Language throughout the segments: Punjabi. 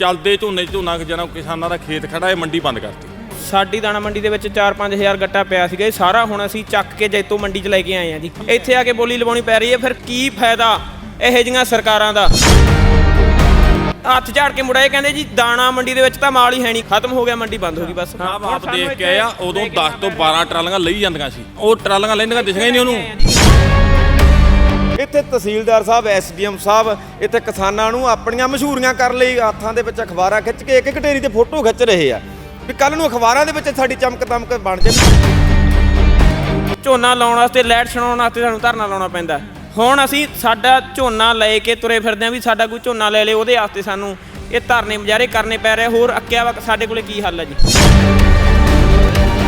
ਚੱਲਦੇ ਝੋਨੇ 'ਚ ਝੋਨਾ ਜਨਾ ਕਿਸਾਨਾਂ ਦਾ ਖੇਤ ਖੜਾ ਹੈ ਮੰਡੀ ਬੰਦ ਕਰਤੀ। ਸਾਡੀ ਦਾਣਾ ਮੰਡੀ ਦੇ ਵਿੱਚ 4-5000 ਗੱਟਾ ਪਿਆ ਸੀਗਾ। ਇਹ ਸਾਰਾ ਹੁਣ ਅਸੀਂ ਚੱਕ ਕੇ ਜੈਤੋ ਮੰਡੀ 'ਚ ਲੈ ਕੇ ਆਏ ਆ ਜੀ। ਇੱਥੇ ਆ ਕੇ ਬੋਲੀ ਲਵਾਉਣੀ ਪੈ ਰਹੀ ਹੈ। ਫਿਰ ਕੀ ਫਾਇਦਾ ਇਹੋ ਜਿਹੀਆਂ ਸਰਕਾਰਾਂ ਦਾ? ਹੱਥ ਝਾੜ ਕੇ ਮੁੜਾਏ ਕਹਿੰਦੇ ਜੀ ਦਾਣਾ ਮੰਡੀ ਦੇ ਵਿੱਚ ਤਾਂ ਮਾਲ ਹੀ ਹੈ ਨਹੀਂ। ਖਤਮ ਹੋ ਗਿਆ ਮੰਡੀ ਬੰਦ ਹੋ ਗਈ ਬਸ। ਆਪ ਆਪ ਦੇਖ ਕੇ ਆਇਆ ਉਦੋਂ 10 ਤੋਂ 12 ਟਰਾਲੀਆਂ ਲਈ ਜਾਂਦੀਆਂ ਸੀ। ਉਹ ਟਰਾਲੀਆਂ ਲੈਂਦੀਆਂ ਦਿਸੀਆਂ ਹੀ ਨਹੀਂ ਉਹਨੂੰ। ਇੱਥੇ ਤਹਿਸੀਲਦਾਰ ਸਾਹਿਬ, ਐਸਡੀਐਮ ਸਾਹਿਬ, ਇੱਥੇ ਕਿਸਾਨਾਂ ਨੂੰ ਆਪਣੀਆਂ ਮਸ਼ਹੂਰੀਆਂ ਕਰਨ ਲਈ ਹੱਥਾਂ ਦੇ ਵਿੱਚ ਅਖਬਾਰਾਂ ਖਿੱਚ ਕੇ ਇੱਕ ਇੱਕ ਢੇਰੀ ਤੇ ਫੋਟੋ ਖਿੱਚ ਰਹੇ ਆ। ਵੀ ਕੱਲ ਨੂੰ ਅਖਬਾਰਾਂ ਦੇ ਵਿੱਚ ਸਾਡੀ ਚਮਕ ਦਮਕ ਬਣ ਜਾਵੇ ਝੋਨਾ ਲਾਉਣ ਵਾਸਤੇ, ਲਾਈਟ ਛਡਾਉਣ ਵਾਸਤੇ ਸਾਨੂੰ ਧਰਨਾ ਲਾਉਣਾ ਪੈਂਦਾ ਹੁਣ ਅਸੀਂ ਸਾਡਾ ਝੋਨਾ ਲੈ ਕੇ ਤੁਰੇ ਫਿਰਦੇ ਆ ਵੀ ਸਾਡਾ ਕੋਈ ਝੋਨਾ ਲੈ ਲੇ, ਉਹਦੇ ਵਾਸਤੇ ਸਾਨੂੰ ਇਹ ਧਰਨੇ ਮੁਜ਼ਾਹਰੇ ਕਰਨੇ ਪੈ ਰਹੇ ਹੋਰ ਅੱਕਿਆ ਵਾ ਸਾਡੇ ਕੋਲੇ ਕੀ ਹੱਲ ਹੈ ਜੀ?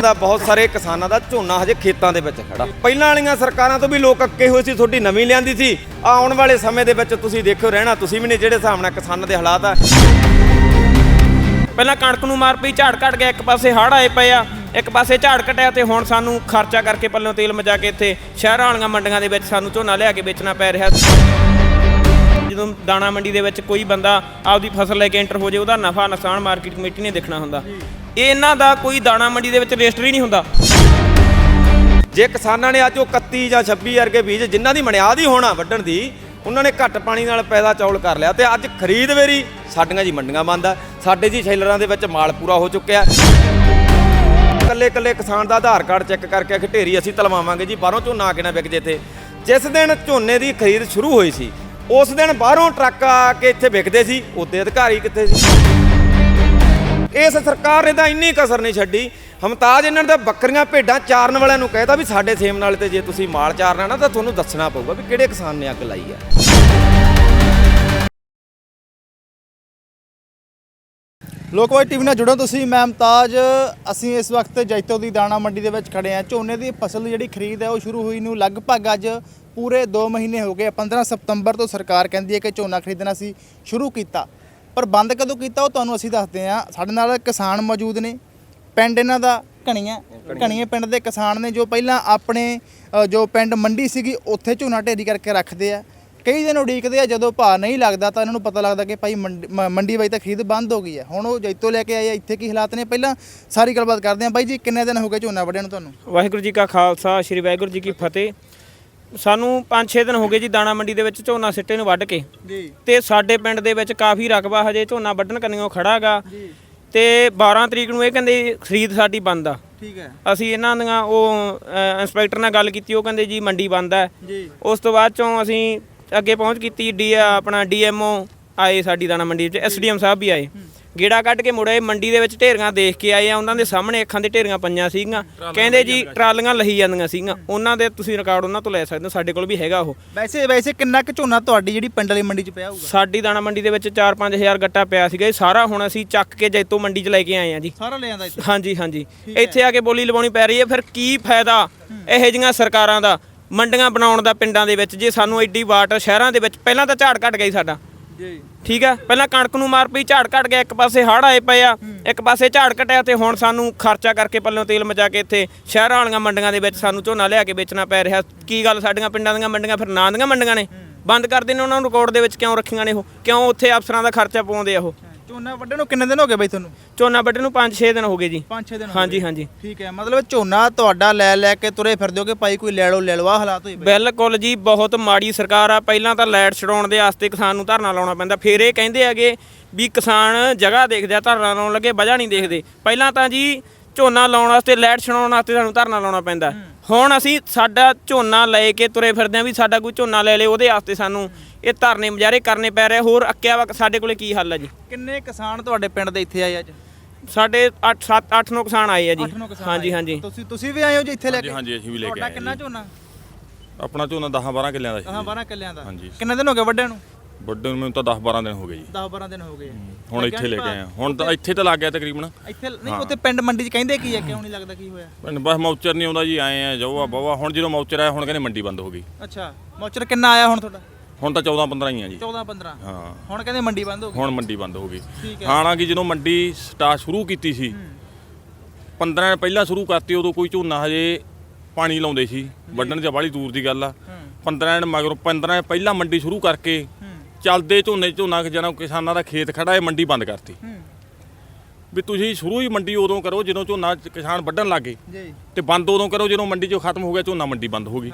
ਦਾ ਬਹੁਤ ਸਾਰੇ ਕਿਸਾਨਾਂ ਦਾ ਝੋਨਾ ਹਜੇ ਖੇਤਾਂ ਦੇ ਵਿੱਚ ਖੜਾ। ਪਹਿਲਾਂ ਵਾਲੀਆਂ ਸਰਕਾਰਾਂ ਤੋਂ ਵੀ ਲੋਕ ਅੱਕੇ ਹੋਏ ਸੀ, ਤੁਹਾਡੀ ਨਵੀਂ ਲਿਆਂਦੀ ਸੀ। ਆਉਣ ਵਾਲੇ ਸਮੇਂ ਦੇ ਵਿੱਚ ਤੁਸੀਂ ਦੇਖੋ ਰਹਿਣਾ, ਤੁਸੀਂ ਵੀ ਨੇ ਜਿਹੜੇ ਹਿਸਾਬ ਨਾਲ ਕਿਸਾਨਾਂ ਦੇ ਹਾਲਾਤ ਆ। ਪਹਿਲਾਂ ਕਣਕ ਨੂੰ ਮਾਰ ਪਈ, ਝਾੜ ਘਟ ਗਿਆ, ਇੱਕ ਪਾਸੇ ਹੜ੍ਹ ਆਏ ਪਏ ਆ, ਇੱਕ ਪਾਸੇ ਝਾੜ ਘਟਿਆ ਤੇ ਹੁਣ ਸਾਨੂੰ ਖਰਚਾ ਕਰਕੇ ਪੱਲੋਂ ਤੇਲ ਮਚਾ ਕੇ ਇੱਥੇ ਸ਼ਹਿਰਾਂ ਵਾਲੀਆਂ ਮੰਡੀਆਂ ਦੇ ਵਿੱਚ ਸਾਨੂੰ ਝੋਨਾ ਲਿਆ ਕੇ ਵੇਚਣਾ ਪੈ ਰਿਹਾ ਜਦੋਂ ਦਾਣਾ ਮੰਡੀ ਦੇ ਵਿੱਚ ਕੋਈ ਬੰਦਾ ਆਪਦੀ ਫਸਲ ਲੈ ਕੇ ਐਂਟਰ ਹੋ ਜੇ ਉਹਦਾ ਨਫਾ ਨੁਕਸਾਨ ਮਾਰਕੀਟ ਕਮੇਟੀ ਨੇ ਦੇਖਣਾ ਹੁੰਦਾ। ਇਹਨਾਂ ਦਾ ਕੋਈ ਦਾਣਾ ਮੰਡੀ ਦੇ ਵਿੱਚ ਰਜਿਸਟਰ ਹੀ ਨਹੀਂ ਹੁੰਦਾ। ਜੇ ਕਿਸਾਨਾਂ ਨੇ ਅੱਜ ਉਹ 31 ਜਾਂ 26 ਵਰਗੇ ਬੀਜ ਜਿਨ੍ਹਾਂ ਦੀ ਮਨਿਆਦ ਹੀ ਹੋਣਾ ਵੱਢਣ ਦੀ, ਉਹਨਾਂ ਨੇ ਘੱਟ ਪਾਣੀ ਨਾਲ ਪੈਦਾ ਚੌਲ ਕਰ ਲਿਆ ਤੇ ਅੱਜ ਖਰੀਦ ਵੇਰੀ ਸਾਡੀਆਂ ਜੀ ਮੰਡੀਆਂ ਬੰਦ ਆ। ਸਾਡੇ ਜੀ ਸ਼ੈਲਰਾਂ ਦੇ ਵਿੱਚ ਮਾਲ ਪੂਰਾ ਹੋ ਚੁੱਕਿਆ। ਕੱਲੇ ਕੱਲੇ ਕਿਸਾਨ ਦਾ ਆਧਾਰ ਕਾਰਡ ਚੈੱਕ ਕਰਕੇ ਢੇਰੀ ਅਸੀਂ ਤਲਵਾਵਾਂਗੇ ਜੀ, ਬਾਹਰੋਂ ਝੋਨਾ ਕਿਨਾ ਵਿਕ ਜੇ ਇੱਥੇ। ਜਿਸ ਦਿਨ ਝੋਨੇ ਦੀ ਖਰੀਦ ਸ਼ੁਰੂ ਹੋਈ ਸੀ, ਉਸ ਦਿਨ ਬਾਹਰੋਂ ਟਰੱਕ ਆ ਕੇ ਇੱਥੇ ਵਿਕਦੇ ਸੀ, ਉਹਦੇ ਅਧਿਕਾਰੀ ਕਿੱਥੇ ਸੀ? ਇਸ ਸਰਕਾਰ ਨੇ ਤਾਂ ਇੰਨੀ ਕਸਰ ਨਹੀਂ ਛੱਡੀ। ਹਮਤਾਜ ਇਹਨਾਂ ਨੇ ਤਾਂ ਬੱਕਰੀਆਂ ਭੇਡਾਂ ਚਾਰਨ ਵਾਲਿਆਂ ਨੂੰ ਕਹਿਤਾ ਵੀ ਸਾਡੇ ਸੇਮ ਨਾਲ ਤੇ ਜੇ ਤੁਸੀਂ ਮਾਲ ਚਾਰਨਾ ਨਾ ਤਾਂ ਤੁਹਾਨੂੰ ਦੱਸਣਾ ਪਊਗਾ ਵੀ ਕਿਹੜੇ ਕਿਸਾਨ ਨੇ ਅੱਗ ਲਾਈ ਆ। ਲੋਕਵਾਈ ਟੀਵੀ ਨਾਲ ਜੁੜੋ ਤੁਸੀਂ, ਮੈਂ ਮੁਮਤਾਜ ਅਸੀਂ ਇਸ ਵਕਤ ਜੈਤੋ ਦੀ ਦਾਣਾ ਮੰਡੀ ਦੇ ਵਿੱਚ ਖੜੇ ਹਾਂ। ਝੋਨੇ ਦੀ ਫਸਲ ਦੀ ਜਿਹੜੀ ਖਰੀਦ ਹੈ, ਉਹ ਸ਼ੁਰੂ ਹੋਈ ਨੂੰ ਲਗਭਗ ਅੱਜ ਪੂਰੇ 2 ਮਹੀਨੇ ਹੋ ਗਏ 15 ਸਤੰਬਰ ਤੋਂ ਸਰਕਾਰ ਕਹਿੰਦੀ ਹੈ ਕਿ ਝੋਨਾ ਖਰੀਦਣਾ ਸੀ ਸ਼ੁਰੂ ਕੀਤਾ। ਪਰ ਬੰਦ ਕਦੋਂ ਕੀਤਾ ਉਹ ਤੁਹਾਨੂੰ ਅਸੀਂ ਦੱਸਦੇ ਹਾਂ। ਸਾਡੇ ਨਾਲ ਕਿਸਾਨ ਮੌਜੂਦ ਨੇ। ਪਿੰਡ ਇਹਨਾਂ ਦਾ ਘਣੀਆਂ ਘਣੀਏ ਪਿੰਡ ਦੇ ਕਿਸਾਨ ਨੇ ਜੋ ਪਹਿਲਾਂ ਆਪਣੇ ਅ, ਜੋ ਪਿੰਡ ਮੰਡੀ ਸੀਗੀ ਉੱਥੇ ਝੋਨਾ ਢੇਰੀ ਕਰਕੇ ਰੱਖਦੇ ਆ। ਕਈ ਦਿਨ ਉਡੀਕਦੇ ਆ ਜਦੋਂ ਭਾਅ ਨਹੀਂ ਲੱਗਦਾ ਤਾਂ ਇਹਨਾਂ ਨੂੰ ਪਤਾ ਲੱਗਦਾ ਕਿ ਭਾਈ ਮੰਡੀ- ਮ- ਮੰਡੀ ਬਾਈ ਤਾਂ ਖਰੀਦ ਬੰਦ ਹੋ ਗਈ ਹੈ ਹੁਣ ਉਹ ਜੈਤੋ ਲੈ ਕੇ ਆਏ ਆ ਇੱਥੇ ਕੀ ਹਾਲਾਤ ਨੇ? ਪਹਿਲਾਂ ਸਾਰੀ ਗੱਲਬਾਤ ਕਰਦੇ ਆ। ਬਾਈ ਜੀ ਕਿੰਨੇ ਦਿਨ ਹੋ ਗਏ ਝੋਨਾ ਵੱਢਿਆਂ ਨੂੰ ਤੁਹਾਨੂੰ? ਵਾਹਿਗੁਰੂ ਜੀ ਕਾ ਖਾਲਸਾ ਸ੍ਰੀ ਵਾਹਿਗੁਰੂ ਜੀ ਕੀ ਫਤਿਹ। ਸਾਨੂੰ 5-6 ਦਿਨ ਹੋ ਗਏ ਜੀ ਦਾਣਾ ਮੰਡੀ ਦੇ ਵਿੱਚ ਝੋਨਾ ਸਿੱਟੇ ਨੂੰ ਵੱਢ ਕੇ। ਜੀ। ਤੇ ਸਾਡੇ ਪਿੰਡ ਦੇ ਵਿੱਚ ਕਾਫੀ ਰਕਬਾ ਹਜੇ ਝੋਨਾ ਵੱਢਣ ਕੰਨਿਓ ਖੜਾਗਾ ਤੇ 12 ਤਰੀਕ ਨੂੰ ਇਹ ਕਹਿੰਦੇ ਖਰੀਦ ਸਾਡੀ ਬੰਦ ਆ। ਠੀਕ ਹੈ। ਅਸੀਂ ਇਹਨਾਂ ਦੀਆਂ ਉਹ ਅ, ਇੰਸਪੈਕਟਰ ਨਾਲ ਗੱਲ ਕੀਤੀ ਉਹ ਕਹਿੰਦੇ ਜੀ ਮੰਡੀ ਬੰਦ ਹੈ ਜੀ। ਉਸ ਤੋਂ ਬਾਅਦ ਚੋਂ ਅਸੀਂ ਅੱਗੇ ਪਹੁੰਚ ਕੀਤੀ ਡੀ ਆਪਣਾ ਡੀਐਮਓ ਆਏ ਸਾਡੀ ਦਾਣਾ ਮੰਡੀ ਵਿੱਚ ਐਸਡੀਐਮ ਸਾਹਿਬ ਵੀ ਆਏ। ਗੇੜਾ ਕੱਢ ਕੇ ਮੁੜੇ ਮੰਡੀ ਦੇ ਵਿੱਚ ਢੇਰੀਆਂ ਦੇਖ ਕੇ ਆਏ ਆ ਉਹਨਾਂ ਦੇ ਸਾਹਮਣੇ ਅੱਖਾਂ ਦੇ ਢੇਰੀਆਂ ਪਈਆਂ ਸੀਗੀਆਂ। ਕਹਿੰਦੇ ਜੀ ਟਰਾਲੀਆਂ ਲਹੀ ਜਾਂਦੀਆਂ ਸੀਗੀਆਂ। ਉਹਨਾਂ ਦੇ ਤੁਸੀਂ ਰਿਕਾਰਡ ਉਹਨਾਂ ਤੋਂ ਲੈ ਸਕਦੇ ਹੋ ਸਾਡੇ ਕੋਲ ਵੀ ਹੈਗਾ ਉਹ। ਵੈਸੇ ਵੈਸੇ ਕਿੰਨਾ ਕੁ ਝੋਨਾ ਤੁਹਾਡੀ ਜਿਹੜੀ ਪਿੰਡ ਵਾਲੀ ਮੰਡੀ 'ਚ ਪਿਆ ਹੋਊਗਾ? ਸਾਡੀ ਦਾਣਾ ਮੰਡੀ ਦੇ ਵਿੱਚ 4-5000 ਗੱਟਾ ਪਿਆ ਸੀਗਾ। ਇਹ ਸਾਰਾ ਹੁਣ ਅਸੀਂ ਚੱਕ ਕੇ ਜੈਤੋ ਮੰਡੀ 'ਚ ਲੈ ਕੇ ਆਏ ਆ ਜੀ। ਸਾਰਾ ਲੈ ਆਂਦਾ ਇੱਥੇ? ਹਾਂਜੀ ਹਾਂਜੀ। ਇੱਥੇ ਆ ਕੇ ਬੋਲੀ ਲਵਾਉਣੀ ਪੈ ਰਹੀ ਹੈ। ਫਿਰ ਕੀ ਫਾਇਦਾ ਇਹੋ ਜਿਹੀਆਂ ਸਰਕਾਰਾਂ ਦਾ ਮੰਡੀਆਂ ਬਣਾਉਣ ਦਾ ਪਿੰਡਾਂ ਦੇ ਵਿੱਚ ਜੇ ਸਾਨੂੰ ਐਡੀ ਵਾਟ ਸ਼ਹਿਰਾਂ ਦੇ ਵਿੱਚ ਪਹਿਲਾਂ ਤਾਂ ਝਾੜ ਘਟ ਗਈ ਸਾਡਾ। ਜੀ। ਠੀਕ ਆ ਪਹਿਲਾਂ ਕਣਕ ਨੂੰ ਮਾਰ ਪਈ ਝਾੜ ਘਟ ਗਿਆ ਇੱਕ ਪਾਸੇ ਹੜ੍ਹ ਆਏ ਪਏ ਆ ਇੱਕ ਪਾਸੇ ਝਾੜ ਘਟਿਆ ਤੇ ਹੁਣ ਸਾਨੂੰ ਖਰਚਾ ਕਰਕੇ ਪੱਲੋਂ ਤੇਲ ਮਚਾ ਕੇ ਇੱਥੇ ਸ਼ਹਿਰਾਂ ਵਾਲੀਆਂ ਮੰਡੀਆਂ ਦੇ ਵਿੱਚ ਸਾਨੂੰ ਝੋਨਾ ਲਿਆ ਕੇ ਵੇਚਣਾ ਪੈ ਰਿਹਾ। ਕੀ ਗੱਲ ਸਾਡੀਆਂ ਪਿੰਡਾਂ ਦੀਆਂ ਮੰਡੀਆਂ ਫਿਰ ਨਾਂ ਦੀਆਂ ਮੰਡੀਆਂ ਨੇ? ਬੰਦ ਕਰ ਦੇਣੇ ਉਹਨਾਂ ਨੂੰ ਰਿਕਾਰਡ ਦੇ ਵਿੱਚ ਕਿਉਂ ਰੱਖੀਆਂ ਨੇ ਉਹ? ਕਿਉਂ ਉੱਥੇ ਅਫਸਰਾਂ ਦਾ ਖਰਚਾ ਪਾਉਂਦੇ ਆ ਉਹ? ਝੋਨਾ ਵੱਢਣ ਨੂੰ ਕਿੰਨੇ ਦਿਨ ਹੋ ਗਏ ਬਾਈ ਤੁਹਾਨੂੰ? ਝੋਨਾ ਵੱਢਣ ਨੂੰ 5-6 ਦਿਨ ਹੋ ਗਏ ਜੀ। 5-6 ਦਿਨ ਹੋ ਹਾਂਜੀ ਗਏ। ਹਾਂਜੀ ਠੀਕ ਹੈ ਮਤਲਬ ਝੋਨਾ ਤੁਹਾਡਾ ਲੈ ਲੈ ਕੇ ਤੁਰੇ ਫਿਰਦੇ ਹੋ ਕਿ ਭਾਈ ਕੋਈ ਲੈ ਲਓ ਲੈ ਆਹ ਹਾਲਾਤ ਹੋਏ ਪਏ ਬਿਲਕੁਲ ਜੀ ਬਹੁਤ ਮਾੜੀ ਸਰਕਾਰ ਆ। ਪਹਿਲਾਂ ਤਾਂ ਲਾਈਟ ਛਡਾਉਣ ਦੇ ਵਾਸਤੇ ਕਿਸਾਨ ਨੂੰ ਧਰਨਾ ਲਾਉਣਾ ਪੈਂਦਾ। ਫਿਰ ਇਹ ਕਹਿੰਦੇ ਹੈਗੇ ਵੀ ਕਿਸਾਨ ਜਗ੍ਹਾ ਦੇਖਦੇ ਆ ਧਰਨਾ ਲਾਉਣ ਲੱਗੇ ਵਜ੍ਹਾ ਨਹੀਂ ਦੇਖਦੇ। ਪਹਿਲਾਂ ਤਾਂ ਜੀ ਝੋਨਾ ਲਾਉਣ ਵਾਸਤੇ ਲਾਈਟ ਛਡਾਉਣ ਵਾਸਤੇ ਸਾਨੂੰ ਧਰਨਾ ਲਾਉਣਾ ਪੈਂਦਾ। ਹੁਣ ਅਸੀਂ ਸਾਡਾ ਝੋਨਾ ਲੈ ਕੇ ਤੁਰੇ ਫਿਰਦੇ ਆ ਵੀ ਸਾਡਾ ਕੋਈ ਝੋਨਾ ਲੈ ਲੇ ਉਹਦੇ ਵਾਸਤੇ ਸਾਨੂੰ ਇਹ ਧਰਨੇ ਮੁਜ਼ਾਹਰੇ ਕਰਨੇ ਪੈ ਰਹੇ ਹੋਰ ਅੱਕਿਆ ਵਾ ਸਾਡੇ ਕੋਲੇ ਕੀ ਹੱਲ ਹੈ ਜੀ? ਕਿੰਨੇ ਕਿਸਾਨ ਤੁਹਾਡੇ ਪਿੰਡ ਦੇ ਇੱਥੇ ਆਏ ਅੱਜ? ਸਾਡੇ 8 7 8 9 ਕਿਸਾਨ ਆਏ ਆ ਜੀ। ਕਿਸਾਨ ਹਾਂਜੀ ਆਏ। ਹਾਂਜੀ। ਤੁਸੀਂ ਤੁਸੀਂ ਵੀ ਆਏ ਹੋ ਜੀ ਇੱਥੇ ਲੈ ਕੇ? ਹਾਂਜੀ, ਅਸੀਂ ਵੀ ਲੈ ਕੇ ਤੁਹਾਡਾ ਆਏ ਕਿੰਨਾ ਜੀ। ਝੋਨਾ? ਆਪਣਾ ਝੋਨਾ 10 12 ਕਿੱਲਿਆਂ ਦਾ ਹਾਂ ਸੀ 12 ਕਿੱਲਿਆਂ ਦਾ। ਹਾਂਜੀ। ਕਿੰਨੇ ਦਿਨ ਹੋ ਗਏ ਵੱਡਿਆਂ ਨੂੰ? ਵੱਡੇ ਨੂੰ ਮੈਨੂੰ ਤਾਂ 10 12 ਦਿਨ ਹੋ ਗਏ ਜੀ। 10 12 ਦਿਨ ਹੋ ਗਏ। ਹੁਣ ਇੱਥੇ ਲੈ ਕੇ ਆਏ ਹੁਣ ਤਾਂ ਇੱਥੇ ਤਾਂ ਲੱਗ ਗਿਆ ਤਕਰੀਬਨ। ਇੱਥੇ ਨਹੀਂ ਉੱਥੇ ਪਿੰਡ ਮੰਡੀ 'ਚ ਕਹਿੰਦੇ ਕੀ ਹੈ ਕਿਉਂ ਨਹੀਂ ਲੱਗਦਾ ਕੀ ਹੋਇਆ? ਪਿੰਡ ਬਸ ਮੌਚਰ ਨਹੀਂ ਆਉਂਦਾ ਜੀ ਆਏ ਆ ਜਾਓ ਆ ਬਾਵਾ। ਹੁਣ ਜਦੋਂ ਮੌਚਰ ਆਇਆ ਹੁਣ ਕਹਿੰਦੇ ਮੰਡੀ ਬੰਦ ਹੋ ਗਈ। ਅੱਛਾ। ਮੌਚਰ ਕਿੰਨਾ ਆਇਆ ਹੁਣ ਤੁਹਾਡਾ? ਹੁਣ ਤਾਂ 14 15 ਹੀ ਆ ਜੀ। 14 15 ਹਾਂ। ਹੁਣ ਕਹਿੰਦੇ ਮੰਡੀ ਬੰਦ ਹੋ ਗਈ। ਹੁਣ ਮੰਡੀ ਬੰਦ ਹੋ ਗਈ। ਠੀਕ ਹੈ। ਹਾਲਾਂਕਿ ਜਦੋਂ ਮੰਡੀ ਸਟਾਰਟ ਸ਼ੁਰੂ ਕੀਤੀ ਸੀ 15 ਦਿਨ ਪਹਿਲਾਂ ਸ਼ੁਰੂ ਕਰਤੀ ਉਦੋਂ ਕੋਈ ਝੋਨਾ ਹਜੇ ਪਾਣੀ ਲਾਉਂਦੇ ਸੀ। ਵੱਢਣ ਚ ਬਾਹਲੀ ਦੂਰ ਦੀ ਗੱਲ ਆ। 15 ਦਿਨ ਮਗਰੋਂ 15 ਦਿਨ ਪਹਿਲਾਂ ਮੰਡੀ ਸ਼ੁਰੂ ਕਰਕੇ ਚੱਲਦੇ ਝੋਨੇ ਝੋਨਾ ਜਦੋਂ ਕਿਸਾਨਾਂ ਦਾ ਖੇਤ ਖੜਾ ਹੈ ਮੰਡੀ ਬੰਦ ਕਰਤੀ। ਵੀ ਤੁਸੀਂ ਸ਼ੁਰੂ ਹੀ ਮੰਡੀ ਉਦੋਂ ਕਰੋ ਜਦੋਂ ਝੋਨਾ ਕਿਸਾਨ ਵੱਢਣ ਲੱਗੇ ਜੀ। ਤੇ ਬੰਦ ਉਦੋਂ ਕਰੋ ਜਦੋਂ ਮੰਡੀ 'ਚੋਂ ਖਤਮ ਹੋ ਗਿਆ ਝੋਨਾ ਮੰਡੀ ਬੰਦ ਹੋ ਗਈ।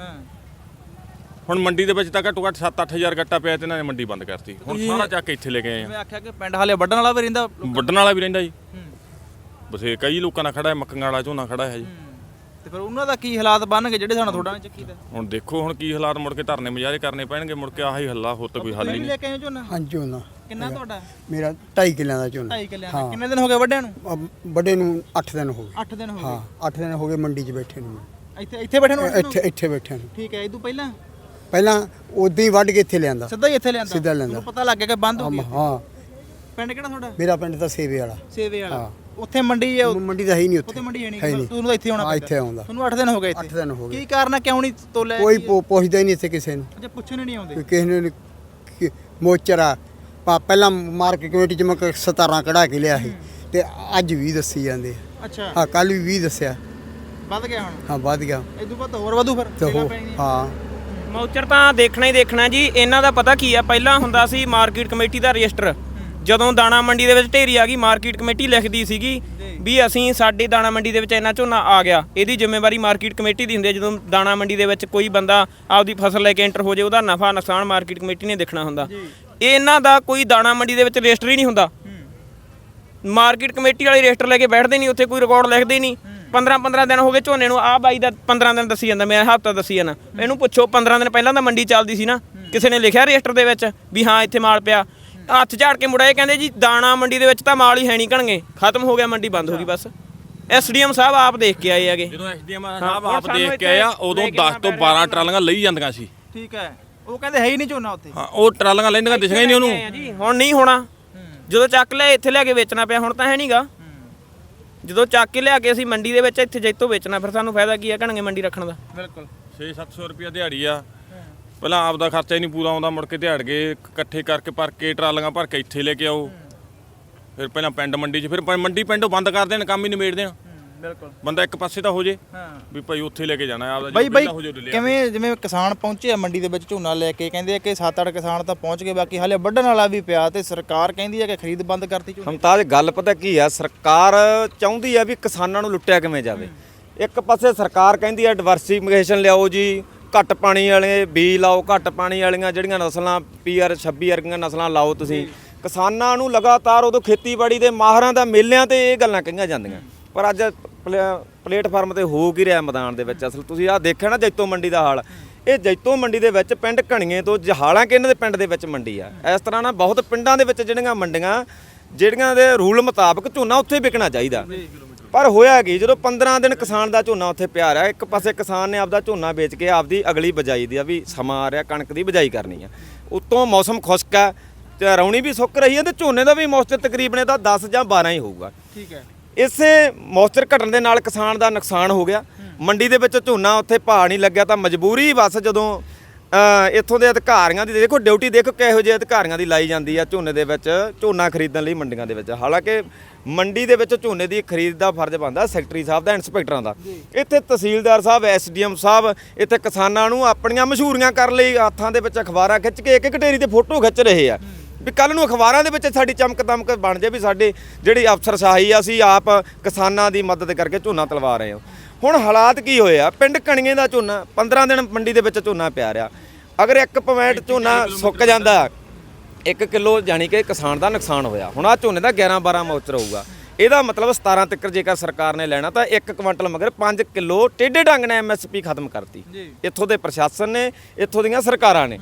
ਹੁਣ ਮੰਡੀ ਦੇ ਵਿੱਚ ਤਾਂ ਘੱਟੋ ਘੱਟ 7-8000 ਗੱਟਾ ਪਿਆ ਤੇ ਇਹਨਾਂ ਨੇ ਮੰਡੀ ਬੰਦ ਕਰਤੀ। ਹੁਣ ਸਾਰਾ ਚੱਕ ਇੱਥੇ ਲੈ ਕੇ ਆਏ ਆ। ਮੈਂ ਆਖਿਆ ਕਿ ਪਿੰਡ ਹਾਲੇ ਵੱਢਣ ਵਾਲਾ ਵੀ ਰਹਿੰਦਾ ਵੱਢਣ ਵਾਲਾ ਵੀ ਰਹਿੰਦਾ ਜੀ। ਹੂੰ। ਬਸੇ ਕਈ ਲੋਕਾਂ ਦਾ ਖੜਾ ਹੈ ਮੱਕੀਆਂ ਵਾਲਾ ਝੋਨਾ ਖੜਾ ਹੈ ਜੀ। ਤੇ ਫਿਰ ਉਹਨਾਂ ਦਾ ਕੀ ਹਾਲਾਤ ਬਣਨਗੇ ਜਿਹੜੇ ਸਾਨੂੰ ਥੋੜਾ ਚੱਕੀ ਦਾ? ਹੁਣ ਦੇਖੋ ਹੁਣ ਕੀ ਹਾਲਾਤ ਮੁੜ ਕੇ ਧਰਨੇ ਮੁਜ਼ਾਹਰੇ ਕਰਨੇ ਪੈਣਗੇ ਮੁੜ ਕੇ ਆਹੀ ਹੱਲਾ ਹੋਰ ਤਾਂ ਕੋਈ ਹੱਲ ਹੀ ਨਹੀਂ ਨਹੀਂ। ਲੈ ਕੇ ਆਏ ਝੋਨਾ? ਹਾਂਜੀ ਝੋਨਾ। ਕਿੰਨਾ ਤੁਹਾਡਾ? ਮੇਰਾ 2.5 ਕਿੱਲਿਆਂ ਦਾ ਝੋਨਾ। 2.5 ਕਿੱਲਿਆਂ ਦਾ। ਕਿੰਨੇ ਦਿਨ ਹੋ ਗਏ ਵੱਢਿਆਂ ਨੂੰ? ਅਬ ਵੱਡੇ ਨੂੰ 8 ਦਿਨ ਹੋ ਗਏ। 8 ਦਿਨ ਹੋ ਹਾਂ 8 ਦਿਨ ਹੋ ਗਏ ਮੰਡੀ 'ਚ ਬੈਠੇ ਨੂੰ। ਗਏ ਇੱਥੇ ਇੱਥੇ ਬੈਠੇ ਨੂੰ ਇੱਥੇ ਇੱਥੇ ਬੈਠੇ ਨੂੰ? ਠੀਕ ਹੈ ਇਹ ਤੋਂ ਪਹਿਲਾਂ? ਪਹਿਲਾਂ ਉਦਾਂ ਹੀ ਵੱਢ ਕੇ ਇੱਥੇ ਲਿਆਂਦਾ। ਸਿੱਧਾ ਹੀ ਇੱਥੇ ਲਿਆਂਦਾ? ਸਿੱਧਾ ਲਿਆਂਦਾ। ਤੁਹਾਨੂੰ ਪਤਾ ਲੱਗ ਗਿਆ ਕਿ ਬੰਦ ਹੋ ਗਈ? ਹਾਂ ਪਿੰਡ ਕਿਹੜਾ ਤੁਹਾਡਾ? ਮੇਰਾ ਪਿੰਡ ਤਾਂ ਸੇਵੇ ਵਾਲਾ। ਸੇਵੇ ਵਾਲਾ। ਹਾਂ। ਉੱਥੇ ਮੰਡੀ ਹੈ? ਮੰਡੀ ਤਾਂ ਹੈ ਹੀ ਨਹੀਂ ਉੱਥੇ ਉੱਥੇ। ਮੰਡੀ ਹੈ ਨਹੀਂ। ਹੈ ਨਹੀਂ। ਤੁਹਾਨੂੰ ਤਾਂ ਇੱਥੇ ਆਉਣਾ ਹਾਂ। ਇੱਥੇ ਆਉਂਦਾ। ਤੁਹਾਨੂੰ 8 ਦਿਨ ਹੋ ਗਏ ਇੱਥੇ। 8 ਦਿਨ ਹੋ ਗਏ। ਕੀ ਕਾਰਨ ਹੈ? ਕਿਉਂ ਨਹੀਂ ਤੋਲਿਆ ਕੋਈ ਪੁ- ਪੁੱਛਦਾ ਹੀ ਨਹੀਂ ਇੱਥੇ ਕਿਸੇ ਨੂੰ। ਅੱਛਾ ਪੁੱਛਣ ਹੀ ਨਹੀਂ ਆਉਂਦੇ। ਕੋਈ ਕਿਸੇ ਨੇ ਕਿ- ਮੋਚਰਾ ਪਾ- ਪਹਿਲਾਂ ਮਾਰਕੀਟ ਕਮੇਟੀ 'ਚ ਮੈਂ ਕ- 17 ਕਢਾ ਕੇ ਲਿਆ ਸੀ। ਤੇ ਅੱਜ ਵੀ ਦੱਸੀ ਜਾਂਦੇ ਆ। ਅੱਛਾ। ਹਾਂ ਕੱਲ ਵੀ 20 ਦੱਸਿਆ। ਵੱਧ ਗਿਆ ਹੁਣ? ਹਾਂ ਵੱਧ ਗਿਆ। ਇਹ ਤੋਂ ਬਾਅਦ ਹੋਰ ਵਧੂ ਫਿਰ। ਤੇ ਦੇਣਾ ਹੋ ਪੈਣੀ ਹੈ। ਹਾਂ। ਮੌਚਰ ਤਾਂ ਦੇਖਣਾ ਹੀ ਦੇਖਣਾ ਜੀ। ਇਹਨਾਂ ਦਾ ਪਤਾ ਕੀ ਆ ਪਹਿਲਾਂ ਹੁੰਦਾ ਸੀ ਮਾਰਕੀਟ ਕਮੇਟੀ ਦਾ ਰਜਿਸਟਰ। ਜਦੋਂ ਦਾਣਾ ਮੰਡੀ ਦੇ ਵਿੱਚ ਢੇਰੀ ਆ ਗਈ ਮਾਰਕੀਟ ਕਮੇਟੀ ਲਿਖਦੀ ਸੀਗੀ ਵੀ ਅਸੀਂ ਸਾਡੀ ਦਾਣਾ ਮੰਡੀ ਦੇ ਵਿੱਚ ਇੰਨਾ ਝੋਨਾ ਆ ਗਿਆ। ਇਹਦੀ ਜ਼ਿੰਮੇਵਾਰੀ ਮਾਰਕੀਟ ਕਮੇਟੀ ਦੀ ਹੁੰਦੀ ਹੈ। ਜਦੋਂ ਦਾਣਾ ਮੰਡੀ ਦੇ ਵਿੱਚ ਕੋਈ ਬੰਦਾ ਆਪਦੀ ਫਸਲ ਲੈ ਕੇ ਐਂਟਰ ਹੋ ਜੇ ਉਹਦਾ ਨਫਾ ਨੁਕਸਾਨ ਮਾਰਕੀਟ ਕਮੇਟੀ ਨੇ ਦੇਖਣਾ ਹੁੰਦਾ। ਇਹ ਇਹਨਾਂ ਦਾ ਕੋਈ ਦਾਣਾ ਮੰਡੀ ਦੇ ਵਿੱਚ ਰਜਿਸਟਰ ਹੀ ਨਹੀਂ ਹੁੰਦਾ। ਮਾਰਕੀਟ ਕਮੇਟੀ ਵਾਲੇ ਰਜਿਸਟਰ ਲੈ ਕੇ ਬੈਠਦੇ ਨਹੀਂ ਉੱਥੇ ਕੋਈ ਰਿਕਾਰਡ ਲਿਖਦੇ ਨਹੀਂ। 15 15 ਦਿਨ ਹੋ ਗਏ ਝੋਨੇ ਨੂੰ ਆ ਬਾਈ ਦਾ 15 ਦਿਨ ਦੱਸੀ ਜਾਂਦਾ ਮੈਂ ਹਫਤਾ ਦੱਸੀ ਜਾਂਦਾ। ਇਹਨੂੰ ਪੁੱਛੋ 15 ਦਿਨ ਪਹਿਲਾਂ ਤਾਂ ਮੰਡੀ ਚੱਲਦੀ ਸੀ ਨਾ ਕਿਸੇ ਨੇ ਲਿਖਿਆ ਰਜਿਸਟਰ ਦੇ ਵਿੱਚ ਵੀ ਹਾਂ ਇੱਥੇ ਮਾਲ ਪਿਆ। ਹੱਥ ਝਾੜ ਕੇ ਇਹ ਕਹਿੰਦੇ ਜੀ ਦਾਣਾ ਮੰਡੀ ਦੇ ਵਿੱਚ ਤਾਂ ਮਾਲ ਹੀ ਹੈ ਨਹੀਂ ਕਣਗੇ। ਖਤਮ ਹੋ ਗਿਆ ਮੰਡੀ ਬੰਦ ਹੋ ਗਈ ਬਸ। ਐਸਡੀਐਮ ਸਾਹਿਬ ਆਪ ਦੇਖ ਕੇ ਆਏ ਹੈਗੇ। ਜਦੋਂ ਐਸਡੀਐਮ ਸਾਹਿਬ ਆਪ ਦੇਖ ਕੇ ਆਇਆ ਉਦੋਂ ਲੈ ਕੇ 10 ਤੋਂ ਆਉਣਾ 12 ਟਰਾਲੀਆਂ ਲਈ ਜਾਂਦੀਆਂ ਸੀ। ਠੀਕ ਹੈ। ਉਹ ਕਹਿੰਦੇ ਹੈ ਹੀ ਨਹੀਂ ਝੋਨਾ ਉੱਥੇ। ਹਾਂ ਉਹ ਟਰਾਲੀਆਂ ਲੈਂਦੀਆਂ ਦਿਸੀਆਂ ਹੀ ਨਹੀਂ ਉਹਨੂੰ। ਹੁਣ ਨਹੀਂ ਹੋਣਾ। ਜਦੋਂ ਚੱਕ ਲਿਆ ਇੱਥੇ ਲਿਆ ਕੇ ਵੇਚਣਾ ਪਿਆ ਹੁਣ ਤਾਂ ਹੈ ਨਹੀਂਗਾ ਜਦੋਂ ਚੱਕ ਕੇ ਲਿਆ ਕੇ ਅਸੀਂ ਮੰਡੀ ਦੇ ਵਿੱਚ ਇੱਥੇ ਜੈਤੋਂ ਵੇਚਣਾ, ਫਿਰ ਸਾਨੂੰ ਫਾਇਦਾ ਕੀ ਹੈ ਕਣਗੇ ਮੰਡੀ ਰੱਖਣ ਦਾ? ਬਿਲਕੁਲ। 6-700 ਰੁਪਏ ਦਿਹਾੜੀ ਆ। ਪਹਿਲਾਂ ਆਪ ਦਾ ਖਰਚਾ ਹੀ ਨਹੀਂ ਪੂਰਾ ਆਉਂਦਾ, ਮੁੜ ਕੇ ਦਿਹਾੜ ਗਏ, ਇਕੱਠੇ ਕਰਕੇ ਭਰ ਕੇ ਟਰਾਲੀਆਂ ਭਰ ਕੇ ਇੱਥੇ ਲੈ ਕੇ ਆਓ। ਫਿਰ ਪਹਿਲਾਂ ਪਿੰਡ ਮੰਡੀ 'ਚ, ਫਿਰ ਪ- ਮੰਡੀ ਪਿੰਡੋਂ ਬੰਦ ਕਰ ਦੇਣ, ਕੰਮ ਹੀ ਨਿਬੇੜ ਦੇਣ। ਬਿਲਕੁਲ। ਬੰਦਾ ਇੱਕ ਪਾਸੇ ਤਾਂ ਹੋ ਜੇ ਹਾਂ। ਵੀ ਭਾਈ ਉੱਥੇ ਲੈ ਕੇ ਜਾਣਾ ਆਪਦਾ ਬਾਈ ਜੋ ਬਾਈ ਕਿਵੇਂ ਜਿਵੇਂ ਕਿਸਾਨ ਪਹੁੰਚੇ ਆ ਮੰਡੀ ਦੇ ਵਿੱਚ ਝੋਨਾ ਲੈ ਕੇ ਕਹਿੰਦੇ ਆ ਕਿ 7-8 ਕਿਸਾਨ ਤਾਂ ਪਹੁੰਚ ਗਏ ਬਾਕੀ ਹਾਲੇ ਵੱਢਣ ਵਾਲਾ ਵੀ ਪਿਆ ਤੇ ਸਰਕਾਰ ਕਹਿੰਦੀ ਹੈ ਕਿ ਖਰੀਦ ਬੰਦ ਕਰਤੀ ਝੋਨੇ ਹਮਤਾਜ ਗੱਲ ਪਤਾ ਕੀ ਆ ਸਰਕਾਰ ਚਾਹੁੰਦੀ ਆ ਵੀ ਕਿਸਾਨਾਂ ਨੂੰ ਲੁੱਟਿਆ ਕਿਵੇਂ ਜਾਵੇ। ਇੱਕ ਪਾਸੇ ਸਰਕਾਰ ਕਹਿੰਦੀ ਆ ਡਿਵਰਸੀਫਿਕੇਸ਼ਨ ਲਿਆਓ ਜੀ ਘੱਟ ਪਾਣੀ ਵਾਲੇ ਬੀ ਲਾਓ ਘੱਟ ਪਾਣੀ ਵਾਲੀਆਂ ਜਿਹੜੀਆਂ ਨਸਲਾਂ ਪੀਆਰ 26 ਵਰਗੀਆਂ ਨਸਲਾਂ ਲਾਓ ਤੁਸੀਂ। ਕਿਸਾਨਾਂ ਨੂੰ ਲਗਾਤਾਰ ਉਦੋਂ ਖੇਤੀਬਾੜੀ ਦੇ ਮਾਹਰਾਂ ਦਾ ਮੇਲਿਆਂ ਤੇ ਇਹ ਗੱਲਾਂ ਕਹੀਆਂ ਜਾਂਦੀਆਂ। ਪਰ ਅੱਜ ਪਲੇ- ਪਲੇਟਫਾਰਮ ਤੇ ਹੋ ਕੀ ਰਿਹਾ ਮੈਦਾਨ ਦੇ ਵਿੱਚ? ਅਸਲ ਤੁਸੀਂ ਆਹ ਦੇਖਿਆ ਨਾ ਜੈਤੋ ਮੰਡੀ ਦਾ ਹਾਲ? ਇਹ ਜੈਤੋ ਮੰਡੀ ਦੇ ਵਿੱਚ ਪਿੰਡ ਘਣੀਏ ਤੋਂ ਜਹਾਲਾਂ ਕਿ ਇਹਨਾਂ ਦੇ ਪਿੰਡ ਦੇ ਵਿੱਚ ਮੰਡੀ ਆ? ਇਸ ਤਰ੍ਹਾਂ ਨਾ ਬਹੁਤ ਪਿੰਡਾਂ ਦੇ ਵਿੱਚ ਜਿਹੜੀਆਂ ਮੰਡੀਆਂ, ਜਿਹੜੀਆਂ ਦੇ ਰੂਲ ਮੁਤਾਬਕ ਝੋਨਾ ਉੱਥੇ ਵਿਕਣਾ ਚਾਹੀਦਾ। ਪਰ ਹੋਇਆ ਕੀ? ਜਦੋਂ 15 ਦਿਨ ਕਿਸਾਨ ਦਾ ਝੋਨਾ ਉੱਥੇ ਪਿਆ ਰਿਹਾ, ਇੱਕ ਪਾਸੇ ਕਿਸਾਨ ਨੇ ਆਪਦਾ ਝੋਨਾ ਵੇਚ ਕੇ ਆਪਦੀ ਅਗਲੀ ਬਜਾਈ ਦੀ ਆ ਵੀ ਸਮਾਂ ਆ ਰਿਹਾ, ਕਣਕ ਦੀ ਬਜਾਈ ਕਰਨੀ ਆ। ਉਤੋਂ ਮੌਸਮ ਖੁਸ਼ਕ ਆ, ਤੇ ਰੌਣੀ ਵੀ ਸੁੱਕ ਰਹੀ ਹੈ ਤੇ ਝੋਨੇ ਦਾ ਵੀ ਮੌਸਚਰ ਤਕਰੀਬਨ ਇਹਦਾ 10 ਜਾਂ 12 ਹੀ ਹੋਊਗਾ। ਠੀਕ ਹੈ। ਇਸੇ ਮੌਸਚਰ ਘਟਣ ਦੇ ਨਾਲ ਕਿਸਾਨ ਦਾ ਨੁਕਸਾਨ ਹੋ ਗਿਆ। ਮੰਡੀ ਦੇ ਵਿੱਚ ਝੋਨਾ ਉੱਥੇ ਭਾਅ ਨਹੀਂ ਲੱਗਿਆ ਤਾਂ ਮਜਬੂਰੀ ਬਸ ਜਦੋਂ ਇੱਥੋਂ ਦੇ ਅਧਿਕਾਰੀਆਂ ਦੀ ਦੇਖੋ ਡਿਊਟੀ ਦੇਖੋ ਕਿਹੋ ਜਿਹੇ ਅਧਿਕਾਰੀਆਂ ਦੀ ਲਾਈ ਜਾਂਦੀ ਆ ਝੋਨੇ ਦੇ ਵਿੱਚ ਝੋਨਾ ਖਰੀਦਣ ਲਈ ਮੰਡੀਆਂ ਦੇ ਵਿੱਚ। ਹਾਲਾਂਕਿ ਮੰਡੀ ਦੇ ਵਿੱਚ ਝੋਨੇ ਦੀ ਖਰੀਦ ਦਾ ਫਰਜ਼ ਬਣਦਾ ਸੈਕਟਰੀ ਸਾਹਿਬ ਦਾ ਇੰਸਪੈਕਟਰਾਂ ਦਾ। ਇੱਥੇ ਤਹਿਸੀਲਦਾਰ ਸਾਹਿਬ ਐਸਡੀਐਮ ਸਾਹਿਬ ਇੱਥੇ ਕਿਸਾਨਾਂ ਨੂੰ ਆਪਣੀਆਂ ਮਸ਼ਹੂਰੀਆਂ ਕਰਨ ਲਈ ਹੱਥਾਂ ਦੇ ਵਿੱਚ ਅਖਬਾਰਾਂ ਖਿੱਚ ਕੇ ਇੱਕ ਇੱਕ ਢੇਰੀ ਤੇ ਫੋਟੋ ਖਿੱਚ ਰਹੇ ਆ। ਵੀ ਕੱਲ ਨੂੰ ਅਖਬਾਰਾਂ ਦੇ ਵਿੱਚ ਸਾਡੀ ਚਮਕ ਦਮਕ ਬਣ ਜਾਏ ਵੀ ਸਾਡੇ ਜਿਹੜੀ ਅਫਸਰਸ਼ਾਹੀ ਆ ਅਸੀਂ ਆਪ ਕਿਸਾਨਾਂ ਦੀ ਮਦਦ ਕਰਕੇ ਝੋਨਾ ਤਲਵਾ ਰਹੇ ਹਾਂ। ਹੁਣ ਹਾਲਾਤ ਕੀ ਹੋਏ ਆ? ਪਿੰਡ ਕਣੀਏ ਦਾ ਝੋਨਾ 15 ਦਿਨ ਮੰਡੀ ਦੇ ਵਿੱਚ ਝੋਨਾ ਪਿਆ ਰਿਹਾ। ਅਗਰ ਇੱਕ ਪੁਆਇੰਟ ਝੋਨਾ ਸੁੱਕ ਜਾਂਦਾ 1 ਕਿਲੋ ਜਾਨੀ ਕਿ ਕਿਸਾਨ ਦਾ ਨੁਕਸਾਨ ਹੋਇਆ। ਹੁਣ ਆ ਝੋਨੇ ਦਾ 11 12 ਮੌਚਰ ਹੋਊਗਾ ਇਹਦਾ ਮਤਲਬ 17 ਤੱਕ ਜੇਕਰ ਸਰਕਾਰ ਨੇ ਲੈਣਾ ਤਾਂ 1 ਕੁਇੰਟਲ ਮਗਰ 5 ਕਿਲੋ ਟੇਢੇ ਢੰਗ ਨਾਲ ਐਮਐਸਪੀ ਖਤਮ ਕਰਤੀ। ਇੱਥੋਂ ਦੇ ਪ੍ਰਸ਼ਾਸਨ ਨੇ ਇੱਥੋਂ ਦੀਆਂ ਸਰਕਾਰਾਂ ਨੇ।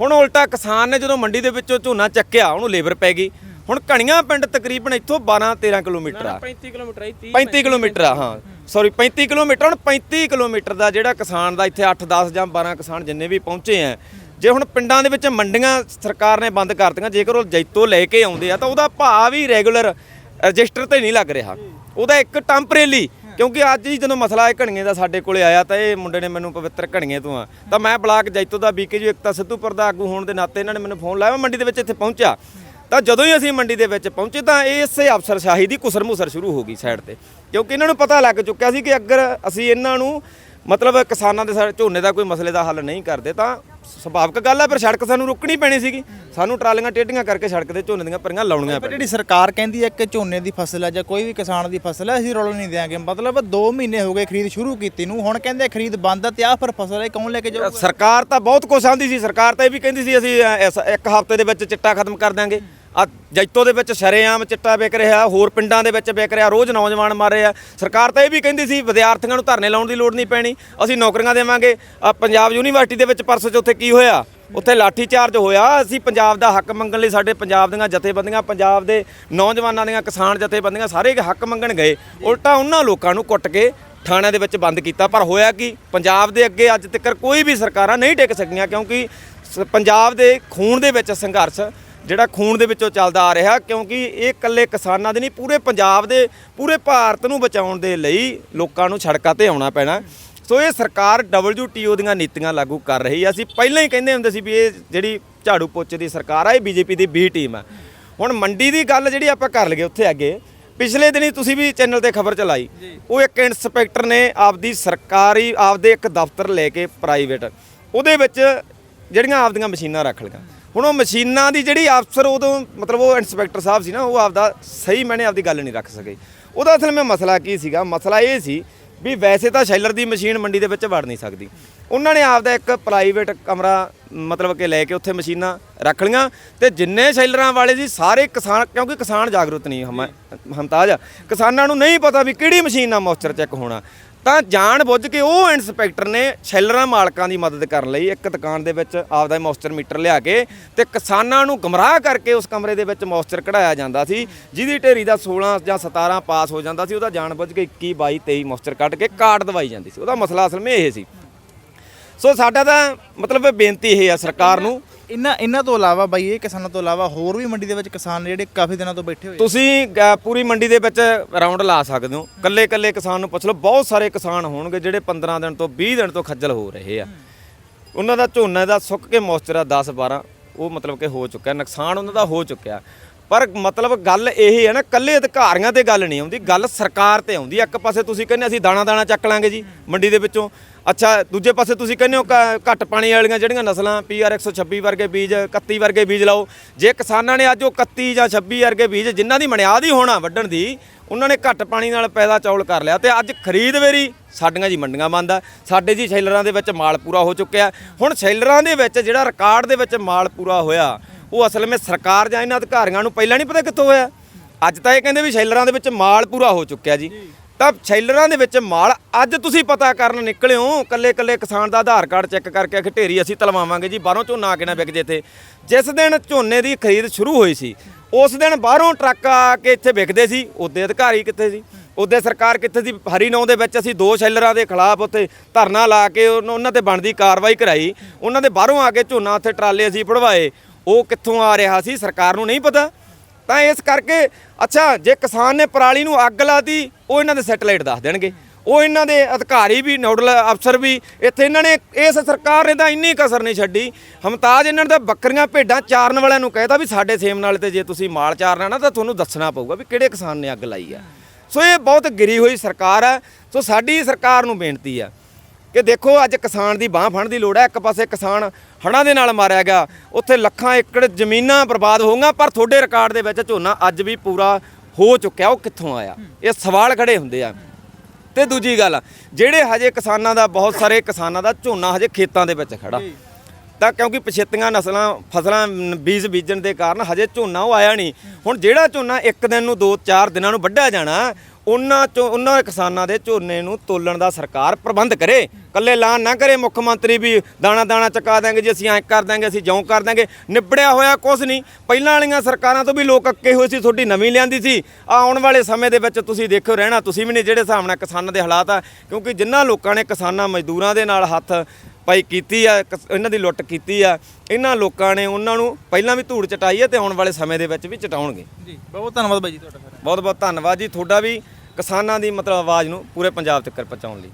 ਹੁਣ ਉਲਟਾ ਕਿਸਾਨ ਨੇ ਜਦੋਂ ਮੰਡੀ ਦੇ ਵਿੱਚੋਂ ਝੋਨਾ ਚੱਕਿਆ ਉਹਨੂੰ ਲੇਬਰ ਪੈ ਗਈ। ਹੁਣ ਕਣੀਆਂ ਪਿੰਡ ਤਕਰੀਬਨ ਇੱਥੋਂ 12 13 ਕਿਲੋਮੀਟਰ ਆ। 35 ਕਿਲੋਮੀਟਰ ਹੈ 35 ਕਿਲੋਮੀਟਰ ਆ ਹਾਂ। Sorry 35 kilometre. ਹੁਣ 35 ਕਿਲੋਮੀਟਰ ਦਾ ਜਿਹੜਾ ਕਿਸਾਨ ਦਾ ਇੱਥੇ 8 10 ਜਾਂ 12 ਕਿਸਾਨ ਜਿੰਨੇ ਵੀ ਪਹੁੰਚੇ ਆ ਜੇ ਹੁਣ ਪਿੰਡਾਂ ਦੇ ਵਿੱਚ ਮੰਡੀਆਂ ਸਰਕਾਰ ਨੇ ਬੰਦ ਕਰਤੀਆਂ ਜੇਕਰ ਉਹ ਜੈਤੋ ਲੈ ਕੇ ਆਉਂਦੇ ਆ ਤਾਂ ਉਹਦਾ ਭਾਅ ਵੀ ਰੈਗੂਲਰ ਰਜਿਸਟਰ ਤੇ ਨਹੀਂ ਲੱਗ ਰਿਹਾ। ਉਹਦਾ ਇੱਕ ਟੈਂਪਰੇਰੀ ਕਿਉਂਕਿ ਅੱਜ ਹੀ ਜਦੋਂ ਮਸਲਾ ਇਹ ਘਣੀਏ ਦਾ ਸਾਡੇ ਕੋਲੇ ਆਇਆ ਤਾਂ ਇਹ ਮੁੰਡੇ ਨੇ ਮੈਨੂੰ ਪਵਿੱਤਰ ਘਣੀਏ ਤੋਂ ਆ। ਤਾਂ ਮੈਂ ਬਲਾਕ ਜੈਤੋ ਦਾ ਬੀਕੇ ਜੀ ਇਕਤਾ ਸਿੱਧੂਪੁਰ ਦਾ ਆਗੂ ਹੋਣ ਦੇ ਨਾਤੇ ਇਹਨਾਂ ਨੇ ਮੈਨੂੰ ਫੋਨ ਲਾਇਆ, ਮੈਂ ਮੰਡੀ ਦੇ ਵਿੱਚ ਇੱਥੇ ਪਹੁੰਚਿਆ। ਤਾਂ ਜਦੋਂ ਹੀ ਅਸੀਂ ਮੰਡੀ ਦੇ ਵਿੱਚ ਪਹੁੰਚੇ ਤਾਂ ਇਸੇ ਅਫਸਰਸ਼ਾਹੀ ਦੀ ਕੁਸਰਮੁਸਰ ਸ਼ੁਰੂ ਹੋ ਗਈ ਸਾਈਡ ਤੇ। ਕਿਉਂਕਿ ਇਹਨਾਂ ਨੂੰ ਪਤਾ ਲੱਗ ਚੁੱਕਿਆ ਸੀ ਕਿ ਅਗਰ ਅਸੀਂ ਇਹਨਾਂ ਨੂੰ ਮਤਲਬ ਕਿਸਾਨਾਂ ਦੇ ਝੋਨੇ ਦਾ ਕੋਈ ਮਸਲੇ ਦਾ ਹੱਲ ਨਹੀਂ ਕਰਦੇ ਤਾਂ ਸੁਭਾਵਿਕ ਗੱਲ ਆ ਪਰ ਸੜਕ ਸਾਨੂੰ ਰੁਕਣੀ ਪੈਣੀ ਸੀਗੀ। ਸਾਨੂੰ ਟਰਾਲੀਆਂ ਟੇਢੀਆਂ ਕਰਕੇ ਸੜਕ ਤੇ ਝੋਨੇ ਦੀਆਂ ਪਰੀਆਂ ਲਾਉਣੀਆਂ ਪਰ ਪੈਣੀਆਂ। ਜਿਹੜੀ ਸਰਕਾਰ ਕਹਿੰਦੀ ਹੈ ਕਿ ਝੋਨੇ ਦੀ ਫਸਲ ਹੈ ਜਾਂ ਕੋਈ ਵੀ ਕਿਸਾਨ ਦੀ ਫਸਲ ਹੈ ਅਸੀਂ ਰੋਲ ਨਹੀਂ ਦਿਆਂਗੇ। ਮਤਲਬ 2 ਮਹੀਨੇ ਹੋ ਗਏ ਖਰੀਦ ਸ਼ੁਰੂ ਕੀਤੀ ਨੂੰ ਹੁਣ ਕਹਿੰਦੇ ਖਰੀਦ ਬੰਦ ਹੈ ਤੇ ਆ ਫਿਰ ਫਸਲ ਇਹ ਕੌਣ ਲੈ ਕੇ ਜਾਊਗਾ? ਸਰਕਾਰ ਤਾਂ ਬਹੁਤ ਕੁਝ ਆਂਦੀ ਸੀ ਸਰਕਾਰ ਤਾਂ ਇਹ ਵੀ ਕਹਿੰਦੀ ਸੀ ਅਸੀਂ ਅ, ਇਸ ਇੱਕ ਹਫ਼ਤੇ ਦੇ ਵਿੱਚ ਚਿੱਟਾ ਖਤਮ ਕਰ ਦਾਂਗੇ ਆ ਜੈਤੋ ਦੇ ਵਿੱਚ ਸ਼ਰੇਆਮ ਚਿੱਟਾ ਵਿਕ ਰਿਹਾ, ਹੋਰ ਪਿੰਡਾਂ ਦੇ ਵਿੱਚ ਵਿਕ ਰਿਹਾ, ਰੋਜ਼ ਨੌਜਵਾਨ ਮਰ ਰਹੇ। ਆ ਸਰਕਾਰ ਤਾਂ ਇਹ ਵੀ ਕਹਿੰਦੀ ਸੀ, ਵਿਦਿਆਰਥੀਆਂ ਨੂੰ ਧਰਨੇ ਲਾਉਣ ਦੀ ਲੋੜ ਨਹੀਂ ਪੈਣੀ, ਅਸੀਂ ਨੌਕਰੀਆਂ ਦੇਵਾਂਗੇ। ਆ ਪੰਜਾਬ ਯੂਨੀਵਰਸਿਟੀ ਦੇ ਵਿੱਚ ਪਰਸੋਂ ਚ ਉੱਥੇ ਕੀ ਹੋਇਆ? ਉੱਥੇ ਲਾਠੀ ਚਾਰਜ ਹੋਇਆ। ਅਸੀਂ ਪੰਜਾਬ ਦਾ ਹੱਕ ਮੰਗਣ ਲਈ ਸਾਡੇ ਪੰਜਾਬ ਦੀਆਂ ਜਥੇਬੰਦੀਆਂ, ਪੰਜਾਬ ਦੇ ਨੌਜਵਾਨਾਂ ਦੀਆਂ, ਕਿਸਾਨ ਜਥੇਬੰਦੀਆਂ ਸਾਰੇ ਹੱਕ ਮੰਗਣ ਗਏ। ਉਲਟਾ ਉਹਨਾਂ ਲੋਕਾਂ ਨੂੰ ਕੁੱਟ ਕੇ ਥਾਣਿਆਂ ਦੇ ਵਿੱਚ ਬੰਦ ਕੀਤਾ। ਪਰ ਹੋਇਆ ਕਿ? ਪੰਜਾਬ ਦੇ ਅੱਗੇ ਅੱਜ ਤੱਕ ਕੋਈ ਵੀ ਸਰਕਾਰਾਂ ਨਹੀਂ ਟਿਕ ਸਕੀਆਂ, ਕਿਉਂਕਿ ਸ- ਪੰਜਾਬ ਦੇ ਖੂਨ ਦੇ ਵਿੱਚ ਸੰਘਰਸ਼ ਜਿਹੜਾ ਖੂਨ ਦੇ ਵਿੱਚੋਂ ਚੱਲਦਾ ਆ ਰਿਹਾ, ਕਿਉਂਕਿ ਇਹ ਇਕੱਲੇ ਕਿਸਾਨਾਂ ਦੇ ਨਹੀਂ, ਪੂਰੇ ਪੰਜਾਬ ਦੇ, ਪੂਰੇ ਭਾਰਤ ਨੂੰ ਬਚਾਉਣ ਦੇ ਲਈ ਲੋਕਾਂ ਨੂੰ ਸੜਕਾਂ ਤੇ ਆਉਣਾ ਪੈਣਾ। ਸੋ ਇਹ ਸਰਕਾਰ WTO ਦੀਆਂ ਨੀਤੀਆਂ ਲਾਗੂ ਕਰ ਰਹੀ ਹੈ ਅਸੀਂ ਪਹਿਲਾਂ ਹੀ ਕਹਿੰਦੇ ਹੁੰਦੇ ਸੀ ਵੀ ਇਹ ਜਿਹੜੀ ਝਾੜੂ ਪੋਚੇ ਦੀ ਸਰਕਾਰ ਆ, ਇਹ ਬੀਜੇਪੀ ਦੀ ਬੀ ਟੀਮ ਆ। ਹੁਣ ਮੰਡੀ ਦੀ ਗੱਲ ਜਿਹੜੀ ਆਪਾਂ ਕਰ ਲਈਏ ਉੱਥੇ ਅੱਗੇ, ਪਿਛਲੇ ਦਿਨੀ ਤੁਸੀਂ ਵੀ ਚੈਨਲ ਤੇ ਖਬਰ ਚਲਾਈ, ਉਹ ਇੱਕ ਇੰਸਪੈਕਟਰ ਨੇ ਆਪਦੀ ਸਰਕਾਰੀ, ਆਪਦੇ ਇੱਕ ਦਫ਼ਤਰ ਲੈ ਕੇ ਪ੍ਰਾਈਵੇਟ ਉਹਦੇ ਵਿੱਚ ਜਿਹੜੀਆਂ ਆਪਦੀਆਂ ਮਸ਼ੀਨਾਂ ਰੱਖ ਲਈਆਂ। ਹੁਣ ਉਹ ਮਸ਼ੀਨਾਂ ਦੀ ਜਿਹੜੀ ਅਫਸਰ ਉਦੋਂ ਮਤਲਬ ਉਹ ਇੰਸਪੈਕਟਰ ਸਾਹਿਬ ਸੀ ਨਾ, ਉਹ ਆਪਦਾ ਸਹੀ ਮੈਨੇ ਆਪਦੀ ਗੱਲ ਨਹੀਂ ਰੱਖ ਸਕੇ। ਉਹਦਾ ਅਸਲ ਵਿੱਚ ਮਸਲਾ ਕੀ ਸੀਗਾ? ਮਸਲਾ ਇਹ ਸੀ ਵੀ ਵੈਸੇ ਤਾਂ ਸ਼ੈਲਰ ਦੀ ਮਸ਼ੀਨ ਮੰਡੀ ਦੇ ਵਿੱਚ ਵੜ ਨਹੀਂ ਸਕਦੀ। ਉਹਨਾਂ ਨੇ ਆਪਦਾ ਇੱਕ ਪ੍ਰਾਈਵੇਟ ਕਮਰਾ ਮਤਲਬ ਕਿ ਲੈ ਕੇ ਉੱਥੇ ਮਸ਼ੀਨਾਂ ਰੱਖ ਲਈਆਂ ਤੇ ਜਿੰਨੇ ਸ਼ੈਲਰਾਂ ਵਾਲੇ ਸੀ, ਸਾਰੇ ਕਿਸਾਨ, ਕਿਉਂਕਿ ਕਿਸਾਨ ਜਾਗਰੂਕ ਨਹੀਂ ਹਮ, ਹਮਤਾਜ ਆ। ਕਿਸਾਨਾਂ ਨੂੰ ਨਹੀਂ ਪਤਾ ਵੀ ਕਿਹੜੀ ਮਸ਼ੀਨ ਨਾਲ ਮੋਇਸਚਰ ਚੈੱਕ ਹੋਣਾ। ਤਾਂ ਜਾਣ ਬੁੱਝ ਕੇ ਉਹ ਇੰਸਪੈਕਟਰ ਨੇ ਸ਼ੈਲਰਾਂ ਮਾਲਕਾਂ ਦੀ ਮਦਦ ਕਰਨ ਲਈ, ਇੱਕ ਦੁਕਾਨ ਦੇ ਵਿੱਚ ਆਪਦਾ ਮੋਇਸਚਰ ਮੀਟਰ ਲਿਆ ਕੇ ਤੇ ਕਿਸਾਨਾਂ ਨੂੰ ਗਮਰਾਹ ਕਰਕੇ ਉਸ ਕਮਰੇ ਦੇ ਵਿੱਚ ਮੋਇਸਚਰ ਕਢਾਇਆ ਜਾਂਦਾ ਸੀ, ਜਿਹਦੀ ਢੇਰੀ ਦਾ 16 ਜਾਂ 17 ਪਾਸ ਹੋ ਜਾਂਦਾ ਸੀ, ਉਹਦਾ ਜਾਣ ਬੁੱਝ ਕੇ 21 22 23 ਮੋਇਸਚਰ ਕੱਢ ਕੇ ਕਾਰਡ ਦਵਾਈ ਜਾਂਦੀ ਸੀ, ਉਹਦਾ ਮਸਲਾ ਅਸਲ ਵਿੱਚ ਇਹ ਸੀ। ਸੋ ਸਾਡਾ ਤਾਂ ਮਤਲਬ ਬੇਨਤੀ ਇਹ ਆ ਸਰਕਾਰ ਨੂੰ ਇਹਨਾਂ ਇਹਨਾਂ ਤੋਂ ਇਲਾਵਾ ਬਾਈ, ਇਹ ਕਿਸਾਨਾਂ ਤੋਂ ਇਲਾਵਾ ਹੋਰ ਵੀ ਮੰਡੀ ਦੇ ਵਿੱਚ ਕਿਸਾਨ ਜਿਹੜੇ ਕਾਫੀ ਦਿਨਾਂ ਤੋਂ ਬੈਠੇ ਹੋਏ ਆ। ਤੁਸੀਂ ਗ- ਪੂਰੀ ਮੰਡੀ ਦੇ ਵਿੱਚ ਰਾਉਂਡ ਲਾ ਸਕਦੇ ਹੋ। ਕੱਲੇ ਕੱਲੇ ਕਿਸਾਨ ਨੂੰ ਪੁੱਛ ਲਓ, ਬਹੁਤ ਸਾਰੇ ਕਿਸਾਨ ਹੋਣਗੇ ਜਿਹੜੇ 15 ਦਿਨ ਤੋਂ 20 ਦਿਨ ਤੋਂ ਖੱਜਲ ਹੋ ਰਹੇ ਆ। ਉਹਨਾਂ ਦਾ ਝੋਨਾ ਦਾ ਸੁੱਕ ਕੇ ਮੋਇਸਚਰ ਆ 10 12 ਉਹ ਮਤਲਬ ਕਿ ਹੋ ਚੁੱਕਿਆ। ਨੁਕਸਾਨ ਉਹਨਾਂ ਦਾ ਹੋ ਚੁੱਕਿਆ। ਪਰ ਮਤਲਬ ਗੱਲ ਇਹ ਹੈ ਨਾ, ਕੱਲੇ ਅਧਿਕਾਰੀਆਂ ਤੇ ਗੱਲ ਨਹੀਂ ਆਉਂਦੀ, ਗੱਲ ਸਰਕਾਰ ਤੇ ਆਉਂਦੀ ਹੈ। ਇੱਕ ਪਾਸੇ ਤੁਸੀਂ ਕਹਿੰਦੇ ਅਸੀਂ ਦਾਣਾ ਦਾਣਾ ਚੱਕ ਲਾਂਗੇ ਜੀ ਮੰਡੀ ਦੇ ਵਿੱਚੋਂ। ਅੱਛਾ, ਦੂਜੇ ਪਾਸੇ ਤੁਸੀਂ ਕਹਿੰਦੇ ਹੋ ਕ- ਘੱਟ ਪਾਣੀ ਵਾਲੀਆਂ ਜਿਹੜੀਆਂ ਨਸਲਾਂ ਪੀਆਰ 126 ਵਰਗੇ ਬੀਜ 31 ਵਰਗੇ ਬੀਜ ਲਾਓ। ਜੇ ਕਿਸਾਨਾਂ ਨੇ ਅੱਜ ਉਹ 31 ਜਾਂ 26 ਵਰਗੇ ਬੀਜ ਜਿਨ੍ਹਾਂ ਦੀ ਮਨਿਆਦ ਹੀ ਹੋਣਾ ਵੱਢਣ ਦੀ, ਉਹਨਾਂ ਨੇ ਘੱਟ ਪਾਣੀ ਨਾਲ ਪੈਦਾ ਚੌਲ ਕਰ ਲਿਆ। ਤੇ ਅੱਜ ਖਰੀਦ ਵੇਰੀ ਸਾਡੀਆਂ ਜੀ ਮੰਡੀਆਂ ਬੰਦ ਆ। ਸਾਡੇ ਜੀ ਸ਼ੈਲਰਾਂ ਦੇ ਵਿੱਚ ਮਾਲ ਪੂਰਾ ਹੋ ਚੁੱਕਿਆ। ਹੁਣ ਸ਼ੈਲਰਾਂ ਦੇ ਵਿੱਚ ਜਿਹੜਾ ਰਿਕਾਰਡ ਦੇ ਵਿੱਚ ਮਾਲ ਪੂਰਾ ਹੋਇਆ ਉਹ ਅਸਲ ਵਿੱਚ ਸਰਕਾਰ ਜਾਂ ਇਹਨਾਂ ਅਧਿਕਾਰੀਆਂ ਨੂੰ ਪਹਿਲਾਂ ਨਹੀਂ ਪਤਾ ਕਿੱਥੋਂ ਹੋਇਆ। ਅੱਜ ਤਾਂ ਇਹ ਕਹਿੰਦੇ ਵੀ ਸ਼ੈਲਰਾਂ ਦੇ ਵਿੱਚ ਮਾਲ ਪੂਰਾ ਹੋ ਚੁੱਕਿਆ ਜੀ। ਤਾਂ ਸ਼ੈਲਰਾਂ ਦੇ ਵਿੱਚ ਮਾਲ ਅੱਜ ਤੁਸੀਂ ਪਤਾ ਕਰਨ ਨਿਕਲਿਓ ਕੱਲੇ ਕੱਲੇ ਕਿਸਾਨ ਦਾ ਆਧਾਰ ਕਾਰਡ ਚੈੱਕ ਕਰਕੇ ਆਖੇ ਢੇਰੀ ਅਸੀਂ ਤਲਵਾਵਾਂਗੇ ਜੀ ਬਾਹਰੋਂ ਝੋਨਾ ਕਿਨਾ ਵਿਕ ਜੇ ਇੱਥੇ। ਜਿਸ ਦਿਨ ਝੋਨੇ ਦੀ ਖਰੀਦ ਸ਼ੁਰੂ ਹੋਈ ਸੀ ਉਸ ਦਿਨ ਬਾਹਰੋਂ ਟਰੱਕ ਆ ਕੇ ਇੱਥੇ ਵਿਕਦੇ ਸੀ ਉਹਦੇ ਅਧਿਕਾਰੀ ਕਿੱਥੇ ਸੀ? ਉਹਦੇ ਸਰਕਾਰ ਕਿੱਥੇ ਸੀ? ਹਰੀ ਨੌ ਦੇ ਵਿੱਚ ਅਸੀਂ ਦੋ ਸ਼ੈਲਰਾਂ ਦੇ ਖਿਲਾਫ ਉੱਥੇ ਧਰਨਾ ਲਾ ਕੇ ਉਹਨਾਂ ਤੇ ਬਣਦੀ ਕਾਰਵਾਈ ਕਰਾਈ। ਉਹਨਾਂ ਦੇ ਬਾਹਰੋਂ ਆ ਕੇ ਝੋਨਾ ਉੱਥੇ ਟਰਾਲੇ ਅਸੀਂ ਫੜਵਾਏ। ਉਹ ਕਿੱਥੋਂ ਆ ਰਿਹਾ ਸੀ ਸਰਕਾਰ ਨੂੰ ਨਹੀਂ ਪਤਾ। ਤਾਂ ਇਸ ਕਰਕੇ, ਅੱਛਾ, ਜੇ ਕਿਸਾਨ ਨੇ ਪਰਾਲੀ ਨੂੰ ਅੱਗ ਲਾਤੀ, ਉਹ ਇਹਨਾਂ ਦੇ ਸੈਟੇਲਾਈਟ ਦੱਸ ਦੇਣਗੇ। ਉਹ ਇਹਨਾਂ ਦੇ ਅਧਿਕਾਰੀ ਵੀ, ਨੋਡਲ ਅਫਸਰ ਵੀ, ਇੱਥੇ ਇਹਨਾਂ ਨੇ ਇਸ ਸਰਕਾਰ ਨੇ ਤਾਂ ਇੰਨੀ ਕਸਰ ਨਹੀਂ ਛੱਡੀ। ਹਮਤਾਜ ਇਹਨਾਂ ਨੇ ਤਾਂ ਬੱਕਰੀਆਂ ਭੇਡਾਂ ਚਾਰਨ ਵਾਲਿਆਂ ਨੂੰ ਕਹਿਤਾ ਵੀ ਸਾਡੇ ਸੇਮ ਨਾਲ ਤੇ ਜੇ ਤੁਸੀਂ ਮਾਲ ਚਾਰਨਾ ਨਾ, ਤਾਂ ਤੁਹਾਨੂੰ ਦੱਸਣਾ ਪਊਗਾ ਵੀ ਕਿਹੜੇ ਕਿਸਾਨ ਨੇ ਅੱਗ ਲਾਈ ਆ। ਸੋ ਇਹ ਬਹੁਤ ਗਿਰੀ ਹੋਈ ਸਰਕਾਰ ਆ। ਸੋ ਸਾਡੀ ਸਰਕਾਰ ਨੂੰ ਬੇਨਤੀ ਆ ਕਿ ਦੇਖੋ ਅੱਜ ਕਿਸਾਨ ਦੀ ਬਾਹ ਫੜਨ ਦੀ ਲੋੜ ਹੈ। ਇੱਕ ਪਾਸੇ ਕਿਸਾਨ ਹੜ੍ਹਾਂ ਦੇ ਨਾਲ ਮਾਰਿਆ ਗਿਆ। ਉੱਥੇ ਲੱਖਾਂ ਏਕੜ ਜ਼ਮੀਨਾਂ ਬਰਬਾਦ ਹੋਊਗੀਆਂ ਪਰ ਤੁਹਾਡੇ ਰਿਕਾਰਡ ਦੇ ਵਿੱਚ ਝੋਨਾ ਅੱਜ ਵੀ ਪੂਰਾ ਹੋ ਚੁੱਕਿਆ। ਉਹ ਕਿੱਥੋਂ ਆਇਆ? ਇਹ ਸਵਾਲ ਖੜੇ ਹੁੰਦੇ ਆ। ਤੇ ਦੂਜੀ ਗੱਲ ਜਿਹੜੇ ਹਜੇ ਕਿਸਾਨਾਂ ਦਾ ਬਹੁਤ ਸਾਰੇ ਕਿਸਾਨਾਂ ਦਾ ਝੋਨਾ ਹਜੇ ਖੇਤਾਂ ਦੇ ਵਿੱਚ ਖੜਾ। ਤਾਂ ਕਿਉਂਕਿ ਪਛੇਤੀਆਂ ਨਸਲਾਂ ਫਸਲਾਂ ਬੀਜ ਬੀਜਣ ਦੇ ਕਾਰਨ ਹਜੇ ਝੋਨਾ ਉਹ ਆਇਆ ਨਹੀਂ। ਹੁਣ ਜਿਹੜਾ ਝੋਨਾ ਇੱਕ ਦਿਨ ਨੂੰ 2-4 ਦਿਨਾਂ ਨੂੰ ਵੱਢਿਆ ਜਾਣਾ ਉਹਨਾਂ ਚੋਂ ਉਹਨਾਂ ਕਿਸਾਨਾਂ ਦੇ ਝੋਨੇ ਨੂੰ ਤੋਲਣ ਦਾ ਸਰਕਾਰ ਪ੍ਰਬੰਧ ਕਰੇ। ਕੱਲੇ ਐਲਾਨ ਨਾ ਕਰੇ, ਮੁੱਖ ਮੰਤਰੀ ਵੀ ਦਾਣਾ ਦਾਣਾ ਚੁਕਾ ਦਾਂਗੇ ਜੀ, ਅਸੀਂ ਐਂ ਕਰ ਦਾਂਗੇ ਅਸੀਂ ਜਿਉਂ ਕਰ ਦਾਂਗੇ ਨਿਬੜਿਆ ਹੋਇਆ ਕੁਝ ਨਹੀਂ। ਪਹਿਲਾਂ ਵਾਲੀਆਂ ਸਰਕਾਰਾਂ ਤੋਂ ਵੀ ਲੋਕ ਅੱਕੇ ਹੋਏ ਸੀ, ਤੁਹਾਡੀ ਨਵੀਂ ਲਿਆਂਦੀ ਸੀ। ਆਉਣ ਵਾਲੇ ਸਮੇਂ ਦੇ ਵਿੱਚ ਤੁਸੀਂ ਦੇਖਿਓ ਰਹਿਣਾ, ਤੁਸੀਂ ਵੀ ਨਹੀਂ ਜਿਹੜੇ ਹਿਸਾਬ ਨਾਲ ਕਿਸਾਨਾਂ ਦੇ ਹਾਲਾਤ ਆ। ਕਿਉਂਕਿ ਜਿਨ੍ਹਾਂ ਲੋਕਾਂ ਨੇ ਕਿਸਾਨਾਂ ਮਜ਼ਦੂਰਾਂ ਦੇ ਨਾਲ ਹੱਥ ਪਾਈ ਕੀਤੀ ਆ ਇਹਨਾਂ ਦੀ ਲੁੱਟ ਕੀਤੀ ਆ। ਇਹਨਾਂ ਲੋਕਾਂ ਨੇ ਉਹਨਾਂ ਨੂੰ ਪਹਿਲਾਂ ਵੀ ਧੂੜ ਚਟਾਈ ਆ ਤੇ ਆਉਣ ਵਾਲੇ ਸਮੇਂ ਦੇ ਵਿੱਚ ਵੀ ਚਟਾਉਣਗੇ। ਜੀ ਬਹੁਤ ਧੰਨਵਾਦ ਬਾਈ ਜੀ ਤੁਹਾਡਾ ਬਹੁਤ ਬਹੁਤ ਧੰਨਵਾਦ ਜੀ। ਤੁਹਾਡਾ ਵੀ ਕਿਸਾਨਾਂ ਦੀ ਮਤਲਬ ਆਵਾਜ਼ ਨੂੰ ਪੂਰੇ ਪੰਜਾਬ ਤੱਕ ਪਹੁੰਚਾਉਣ ਲਈ।